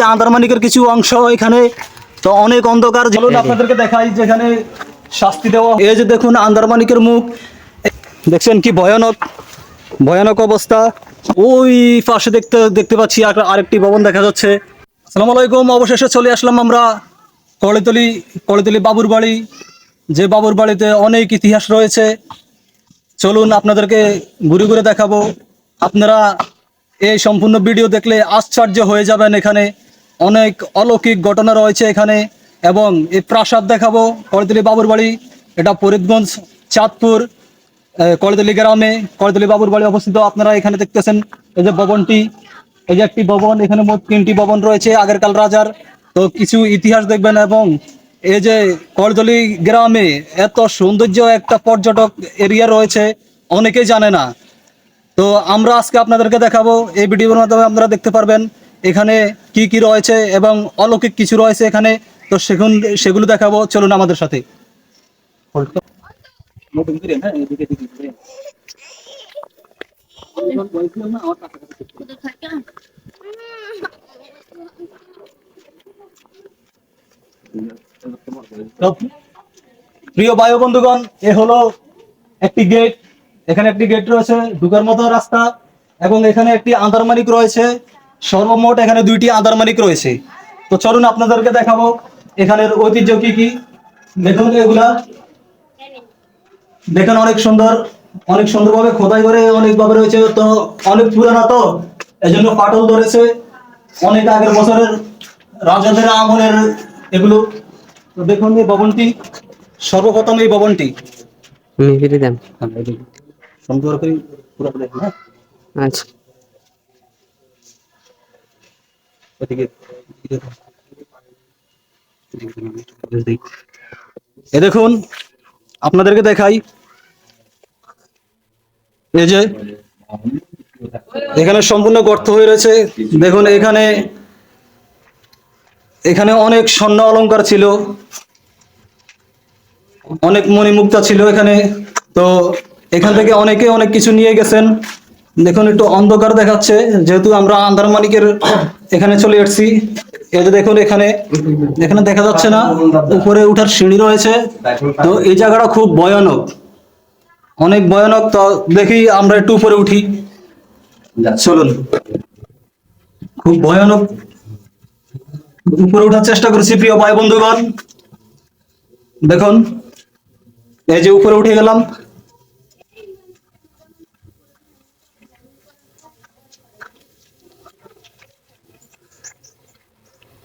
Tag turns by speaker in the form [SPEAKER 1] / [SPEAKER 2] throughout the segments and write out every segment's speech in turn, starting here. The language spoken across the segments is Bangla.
[SPEAKER 1] যে আন্দারমানিকের কিছু অংশ এখানে তো অনেক অন্ধকার। চলুন আপনাদেরকে দেখাই যেখানে শাস্তি দেওয়া এই যে দেখুন আন্দারমানিকের মুখ। দেখছেন কি ভয়ানক ভয়ানক অবস্থা। ওই পাশে দেখতে দেখতে পাচ্ছি আর- আরেকটি ভবন দেখা যাচ্ছে। আসসালামু আলাইকুম অবশেষে চলে আসলাম আমরা কড়েতলি কড়েতলি বাবুর বাড়ি যে বাবুর বাড়িতে অনেক ইতিহাস রয়েছে। চলুন আপনাদেরকে ঘুরে ঘুরে দেখাবো। আপনারা এই সম্পূর্ণ ভিডিও দেখলে আশ্চর্য হয়ে যাবেন এখানে। অনেক অলৌকিক ঘটনা রয়েছে এখানে এবং এই প্রাসাদ দেখাবো কড়তলি বাবুর বাড়ি। এটা ফরিদগঞ্জ, চাঁদপুর কড়তলি গ্রামে। কড়তলি বাবুর বাড়ি অবস্থিত। আপনারা এখানে দেখতেছেন এই যে ভবনটি। এই যে একটি ভবন, এখানে মোট তিনটি ভবন রয়েছে, আগেরকাল রাজার। তো কিছু ইতিহাস দেখবেন এবং এই যে করদলি গ্রামে এত সৌন্দর্য একটা পর্যটক এরিয়া রয়েছে, অনেকেই জানে না। তো আমরা আজকে আপনাদেরকে দেখাবো। এই ভিডিওর মাধ্যমে আপনারা দেখতে পারবেন এখানে কি কি রয়েছে এবং অলৌকিক কিছু রয়েছে এখানে? তো সেগুন, সেগুলো দেখাবো। চলুন আমাদের সাথে। প্রিয় বায়ু বন্ধুগণ, এ হলো একটি গেট এখানে একটি গেট রয়েছে, ঢুকার মতো রাস্তা। এবং এখানে একটি আন্দারমানিক রয়েছে। সর্বমোট এখানে দুইটি আন্দারমানিক রয়েছে। তো চলুন আপনাদেরকে দেখাবো এখানের ঐতিহ্য কি কি। দেখুন এগুলা। দেখেন অনেক সুন্দর অনেক সুন্দরভাবে খোদাই করে অনেকভাবে রয়েছে। তো অনেক পুরানা তো এজন্য ফাটল ধরেছে। অনেক আগের বছরের রাজাদের আমলের এগুলো। তো দেখুন এই ভবনটি সর্বপ্রথম এই ভবনটি।
[SPEAKER 2] দেন।
[SPEAKER 1] সুন্দর করে পুরো দেখুন হ্যাঁ।
[SPEAKER 2] আচ্ছা।
[SPEAKER 1] এ দেখুন, আপনাদেরকে দেখাই। এই যে, এখানে সম্পূর্ণ গর্ত হয়ে রয়েছে। দেখুন, এখানে এখানে অনেক স্বর্ণ অলংকার ছিল। অনেক মণিমুক্তা ছিল এখানে। তো, এখান থেকে অনেকে অনেক কিছু নিয়ে গেছেন। দেখুন, একটু অন্ধকার দেখাচ্ছে। যেহেতু আমরা আন্দারমানিকের এখানে চলে এসেছি, এই যে দেখুন এখানে এখানে দেখা যাচ্ছে না, উপরে উঠার সিঁড়ি রয়েছে। তো এই জায়গাটা খুব ভয়ানক। অনেক ভয়ানক, তো দেখি আমরা একটু উপরে উঠি। চলুন। খুব ভয়ানক। উপরে উঠার চেষ্টা করছি, প্রিয় ভাই বন্ধুগণ দেখুন, এই যে উপরে উঠে গেলাম।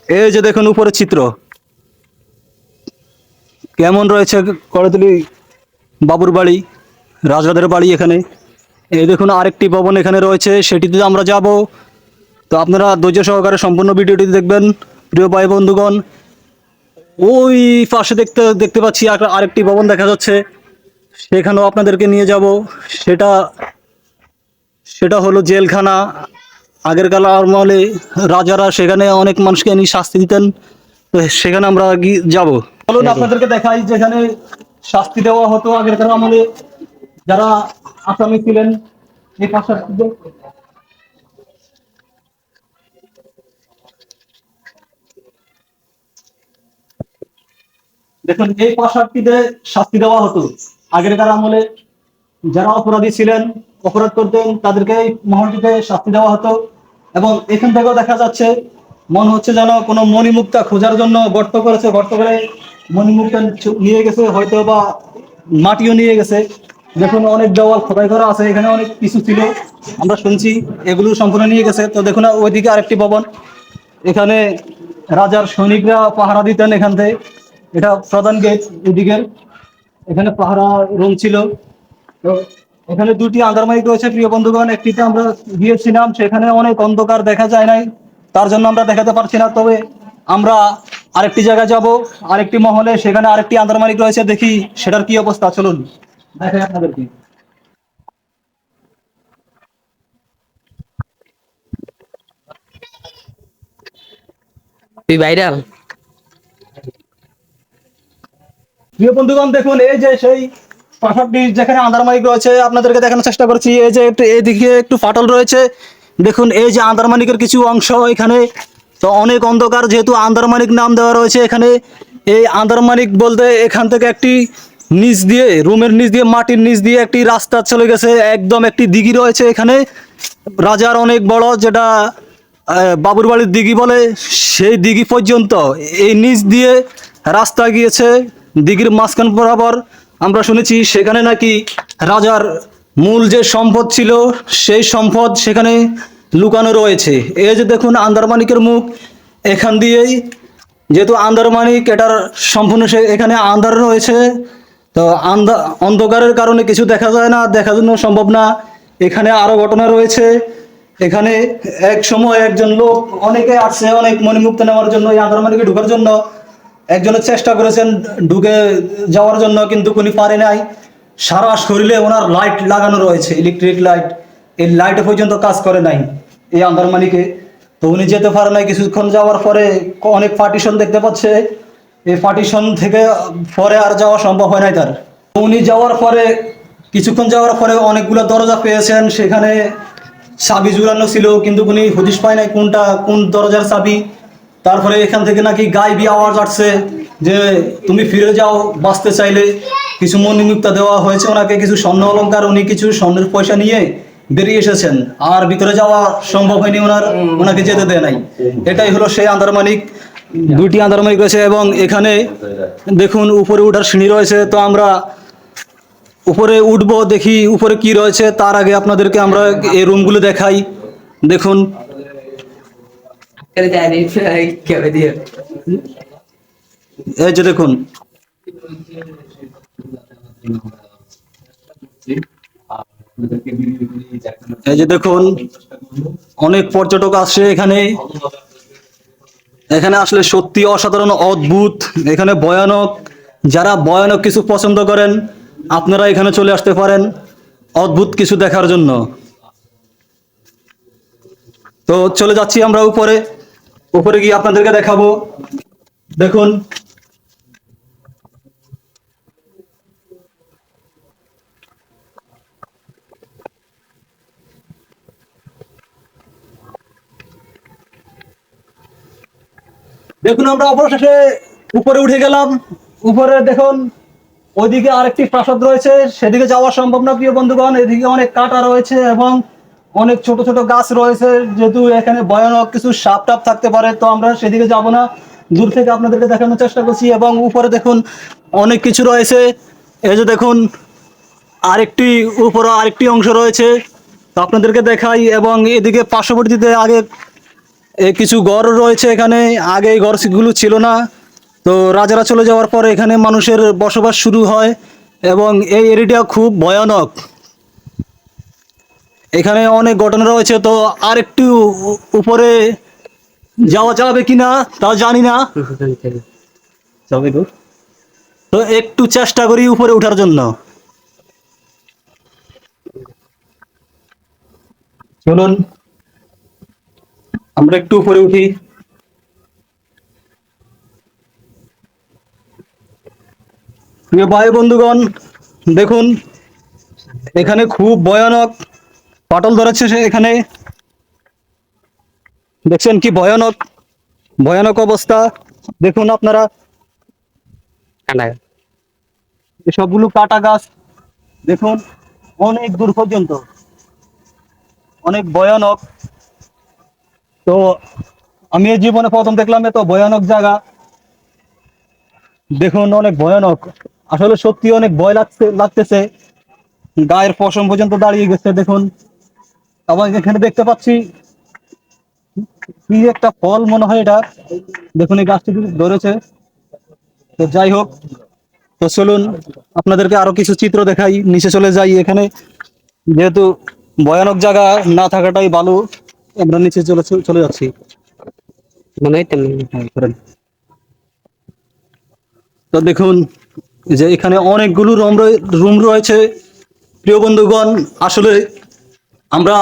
[SPEAKER 1] এই যে দেখুন উপরে চিত্র। কেমন রয়েছে করতলি বাবুর বাড়ি রাজরাদের বাড়ি এখানে? এই দেখুন আরেকটি ভবন এখানে রয়েছে, সেটিতে আমরা যাব। তো আপনারা ধৈর্য সহকারে সম্পূর্ণ ভিডিওটি দেখবেন, প্রিয় ভাই বন্ধুগণ। ওই পাশে দেখতে দেখতে পাচ্ছি আরেকটি ভবন দেখা যাচ্ছে। সেখানেও আপনাদেরকে নিয়ে যাব। সেটা সেটা হলো জেলখানা। আগের কাল আমলে রাজারা সেখানে অনেক মানুষকে নিয়ে শাস্তি দিতেন, তো সেখানে আমরা যাব। চলুন আপনাদেরকে দেখাই যেখানে শাস্তি দেওয়া হতো আগের কাল আমলে। যারা আসামি ছিলেন, এই পাশাপাশি দেখুন, এই পাশাটিতে শাস্তি দেওয়া হতো। আগেরকার আমলে যারা অপরাধী ছিলেন, অপরাধ করতেন, তাদেরকে এই মহলটিতে শাস্তি দেওয়া হতো। এবং এখান থেকেও দেখা যাচ্ছে, মনে হচ্ছে যেন কোনো মণিমুক্তা খোঁজার জন্য গর্ত করেছে, গর্ত করে মণিমুক্তা নিয়ে গেছে হয়তো বা মাটিও নিয়ে গেছে। দেখুন, অনেক দেওয়াল খোদাই করা আছে, এখানে অনেক কিছু ছিল, আমরা শুনছি, এগুলো সম্পূর্ণ নিয়ে গেছে। তো দেখুন, ওইদিকে আরেকটি ভবন, এখানে রাজার সৈনিকরা পাহারা দিতেন এখান থেকে। এটা প্রধান গেট, এদিকের। এখানে পাহারা রুম ছিল। তো এখানে দুটি আন্দারমাইক রয়েছে প্রিয় বন্ধুগণ। একটিতে আমরা গিয়েছিলাম সেখানে অনেক অন্ধকার দেখা যায় নাই তার জন্য আমরা দেখাতে পারছি না। তবে আমরা আরেকটি জায়গায় যাব আরেকটি মহলে সেখানে আরেকটি আন্দারমানিক রয়েছে দেখি সেটার কি অবস্থা। চলুন দেখাই আপনাদেরকে।
[SPEAKER 2] তুই ভাইরাল
[SPEAKER 1] প্রিয় বন্ধুগণ দেখুন এই যে সেই পাথরটি যেখানে আন্দারমানিক রয়েছে, আপনাদেরকে দেখানোর চেষ্টা করছি। এই যে একটু এদিকে একটু ফাটল রয়েছে। দেখুন, এই যে আন্দারমানিকের কিছু অংশ এখানে। তো অনেক অন্ধকার, যেহেতু আন্দারমানিক নাম দেওয়া রয়েছে এখানে। এই আন্দারমানিক বলতে এখান থেকে একটি নিচ দিয়ে, রুমের নিচ দিয়ে, মাটির নিচ দিয়ে একটি রাস্তা চলে গেছে। একদম একটি দিঘি রয়েছে এখানে। রাজার অনেক বড়, যেটা বাবুর বাড়ির দিঘি বলে, সেই দিঘি পর্যন্ত এই নিচ দিয়ে রাস্তা গিয়েছে। দিঘির মাঝখান বরাবর আমরা শুনেছি সেখানে নাকি রাজার মূল যে সম্পদ ছিল, সেই সম্পদ সেখানে লুকানো রয়েছে। এই যে দেখুন আন্দারমানিকের মুখ, এখান দিয়েই যেহেতু আন্দারমানিক এটার সম্পূর্ণ সে এখানে আন্ধার রয়েছে, তো আন্ধা অন্ধকারের কারণে কিছু দেখা যায় না দেখার জন্য সম্ভব না। এখানে আরও ঘটনা রয়েছে। এখানে এক সময় একজন লোক অনেকে আসছে অনেক মণিমুক্ত নেওয়ার জন্য এই আন্দারমানিকে ঢোকার জন্য। একজনের চেষ্টা করেছেন ঢুকে যাওয়ার জন্য, কিন্তু উনি পারে নাই। সারা শরীরে ওনার লাইট লাগানো রয়েছে ইলেকট্রিক লাইট এই লাইট পর্যন্ত কাজ করে নাই এই আন্দারমানিকে তো উনি যেতে পারে নাই, কিছুক্ষণ যাওয়ার পরে অনেক পার্টিশন দেখতে পাচ্ছে। এই পার্টিশন থেকে পরে আর যাওয়া সম্ভব হয় নাই তার। উনি যাওয়ার পরে, কিছুক্ষণ যাওয়ার পরে অনেকগুলো দরজা পেয়েছেন, সেখানে চাবি জুড়ানো ছিল, কিন্তু উনি হদিশ পায় নাই কোনটা, কোন দরজার চাবি। তারপরে এখান থেকে নাকি গাইবি আওয়াজ আসছে যে তুমি ফিরে যাও, বাঁচতে চাইলে। কিছু মনিমুক্তা দেওয়া হয়েছে ওনাকে, কিছু স্বর্ণ অলংকার উনি কিছু স্বর্ণের পয়সা নিয়ে বেরিয়ে এসেছেন। আর ভিতরে যাওয়া সম্ভব হয়নি ওনার, ওনাকে যেতে দেয় নাই। এটাই হলো সেই আন্দারমানিক, দুইটি আন্দারমানিক রয়েছে এবং এখানে দেখুন উপরে উঠার সিঁড়ি রয়েছে। তো আমরা উপরে উঠবো, দেখি উপরে কি রয়েছে। তার আগে আপনাদেরকে আমরা এই রুমগুলো দেখাই। দেখুন
[SPEAKER 2] করে যায় রে কেবে দিয়ে
[SPEAKER 1] এই যে দেখুন। এই যে দেখুন, অনেক পর্যটক আসছে এখানে। এখানে আসলে সত্যি অসাধারণ, অদ্ভুত, এখানে ভয়ানক। যারা ভয়ানক কিছু পছন্দ করেন, আপনারা এখানে চলে আসতে পারেন অদ্ভুত কিছু দেখার জন্য। তো চলে যাচ্ছি আমরা উপরে। উপরে গিয়ে আপনাদেরকে দেখাবো। দেখুন। দেখুন, আমরা অবশেষে উপরে উঠে গেলাম। উপরে দেখুন, ওইদিকে আরেকটি প্রাসাদ রয়েছে। সেদিকে যাওয়া সম্ভব না, প্রিয় বন্ধুগণ। এদিকে অনেক কাটা রয়েছে এবং অনেক ছোট ছোট গাছ রয়েছে, যেহেতু এখানে ভয়ানক কিছু সাপ টাপ থাকতে পারে, তো আমরা সেদিকে যাব না। দূর থেকে আপনাদেরকে দেখানোর চেষ্টা করছি এবং উপরে দেখুন অনেক কিছু রয়েছে। এই যে দেখুন, আরেকটি উপরে আরেকটি অংশ রয়েছে, তো আপনাদেরকে দেখাই এবং এদিকে পার্শ্ববর্তীতে আগে কিছু ঘর রয়েছে এখানে, আগে এই ঘরগুলো ছিল না। তো রাজারা চলে যাওয়ার পর এখানে মানুষের বসবাস শুরু হয় এবং এই এরিয়াটা খুব ভয়ানক। এখানে অনেক ঘটনা রয়েছে, তো আর একটু উপরে যাওয়া যাবে কিনা তা জানি না। তো একটু চেষ্টা করি উপরে ওঠার জন্য। চলুন, আমরা একটু উপরে উঠি। প্রিয় ভাই বন্ধুগণ দেখুন, এখানে খুব ভয়ানক পাটল ধরেছে সে এখানে। দেখছেন কি ভয়ানক ভয়ানক অবস্থা। দেখুন আপনারা। এসবগুলো কাটা গাছ দেখুন অনেক দূর পর্যন্ত। অনেক ভয়ানক। তো আমি এই জীবনে প্রথম দেখলাম এত ভয়ানক জায়গা। দেখুন অনেক ভয়ানক। আসলে সত্যি অনেক ভয় লাগছে লাগতেছে। গায়ের পশম পর্যন্ত দাঁড়িয়ে গেছে দেখুন। আবার এখানে দেখতে পাচ্ছি কি একটা ফল মনে হয় এটা। দেখুন এই গাছটি ধরেছে। তো যাই হোক তো চলুন আপনাদেরকে আরও কিছু চিত্র দেখাই নিচে চলে যাই এখানে। যেহেতু ভয়ানক জায়গা না থাকাটাই ভালো আমরা নিচে চলে চলে যাচ্ছি।
[SPEAKER 2] মনে হয়।
[SPEAKER 1] তো দেখুন যে এখানে অনেকগুলো রুম রয়ে- রুম রয়েছে। প্রিয় বন্ধুগণ আসলে আমরা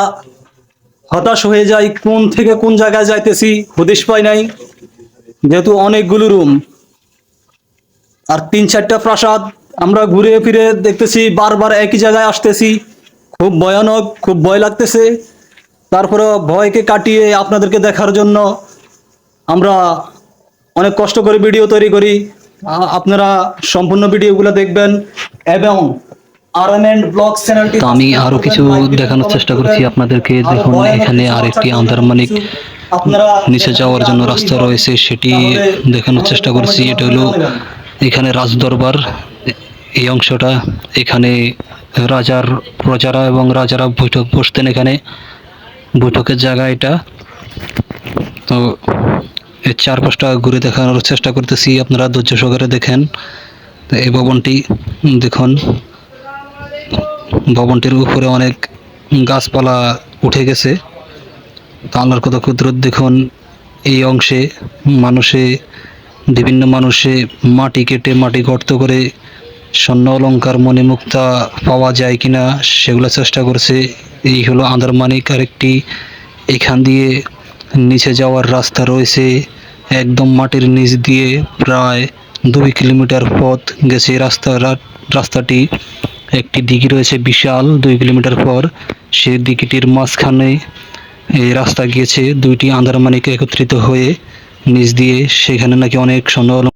[SPEAKER 1] হতাশ হয়ে যাই, কোন থেকে কোন জায়গায় যাইতেছি হদিশ পাই নাই। যেহেতু অনেকগুলো রুম আর তিন চারটা প্রাসাদ, আমরা ঘুরে ফিরে দেখতেছি, বারবার একই জায়গায় আসতেছি। খুব ভয়ানক, খুব ভয় লাগতেছে। তারপরে ভয়কে কাটিয়ে আপনাদেরকে দেখার জন্য
[SPEAKER 3] আমরা অনেক কষ্ট করে ভিডিও তৈরি করি। আপনারা সম্পূর্ণ ভিডিওগুলো দেখবেন, এবং
[SPEAKER 1] তো আমি আরও কিছু দেখানোর চেষ্টা করছি আপনাদেরকে। দেখুন এখানে আরেকটি আন্দারমানিক নিচে যাওয়ার জন্য রাস্তা রয়েছে সেটি দেখানোর চেষ্টা করছি। এটা হলো এখানে রাজদরবার। এই অংশটা এখানে রাজার প্রজারা এবং রাজারা বৈঠক বসতেন এখানে। বৈঠকের জায়গা এটা। তো এর চারপাশটা ঘুরে দেখানোর চেষ্টা করতেছি। আপনারা ধৈর্য সহকারে দেখেন। তো এই ভবনটি দেখুন। ভবনটির উপরে অনেক গাছপালা উঠে গেছে। তো আল্লাহর কত কুদরত দেখুন, এই অংশে মানুষে, বিভিন্ন মানুষে মাটি কেটে মাটি গর্ত করে স্বর্ণ অলঙ্কার মণিমুক্তা পাওয়া যায় কিনা সেগুলো চেষ্টা করছে। এই হলো আন্দারমানিক আরেকটি, এখান দিয়ে নিচে যাওয়ার রাস্তা রয়েছে। একদম মাটির নিচ দিয়ে প্রায় দুই কিলোমিটার পথ গেছে রাস্তা রাস্তাটি। একটি দিঘি রয়েছে বিশাল, দুই কিলোমিটার পর। সেই দিঘিটির মাঝখানে, এই রাস্তা গিয়েছে। দুইটি আন্দারমানিকে একত্রিত হয়ে নিচ দিয়ে, সেখানে নাকি অনেক অলঙ্কার